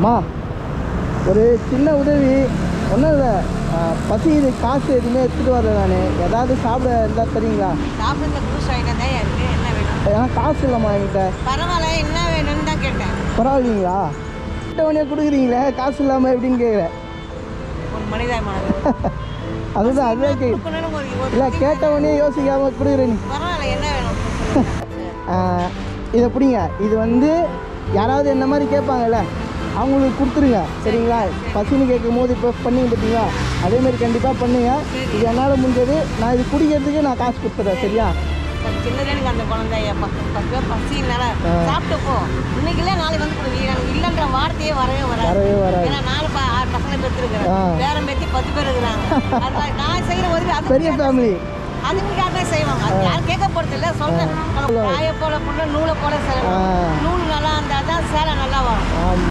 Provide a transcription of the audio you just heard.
அம்மா ஒரு சின்ன உதவி. ஒன்றும் இல்லை பசி இது காசு எதுவுமே எடுத்துகிட்டு வரல நான். ஏதாவது சாப்பிட இருந்தால் வேணும்? ஏன்னா காசு இல்லைம்மா என்கிட்ட. பரவாயில்ல என்ன வேணும்னு தான் கேட்டேன். பரவாயில்லைங்களா? கேட்டவனே கொடுக்குறீங்களே காசு இல்லாமல் எப்படின்னு கேட்குறேன் அதுதான் அதுதான் கே இல்லை கேட்டவனே யோசிக்காமல் கொடுக்குறேன் இதை பிடிங்க. இது வந்து யாராவது என்ன மாதிரி கேட்பாங்கல்ல அவங்களுக்கு கொடுத்துருங்க. சரிங்களா? பசின்னு கேட்கும் போது இப்போ பண்ணீங்க பார்த்தீங்களா? அதே மாதிரி கண்டிப்பாக பண்ணுங்க. இது என்னால் முடிஞ்சது. நான் இது குடிக்கிறதுக்கு நான் காசு கொடுத்துட்றேன் சரியா? சின்னதே எனக்கு அந்த குழந்தை பத்து பேர் பசினால ஆ. சாப்பிட்டு போ. இன்னைக்கு இல்லை நாளைக்கு வந்து கொடுங்க. இல்லைன்ற வார்த்தையே வரவே வராது. வரவே வராது. ஏன்னா நாலு ஆறு பசங்க பெற்றுருக்கிறேன். பேரம் பேத்தி பத்து பேர் இருக்கிறாங்க. நான் செய்கிற உதவி அது பெரிய ஃபேமிலி அதுங்களுக்காக தான் செய்வாங்க அது யாரும் கேட்க போகிறது இல்லை சொல்கிறேன் காய போல பொண்ணு நூலை போல ஆ. நூல் நல்லா இருந்தால் தான் சேலை நல்லா வரும் ஆமாம்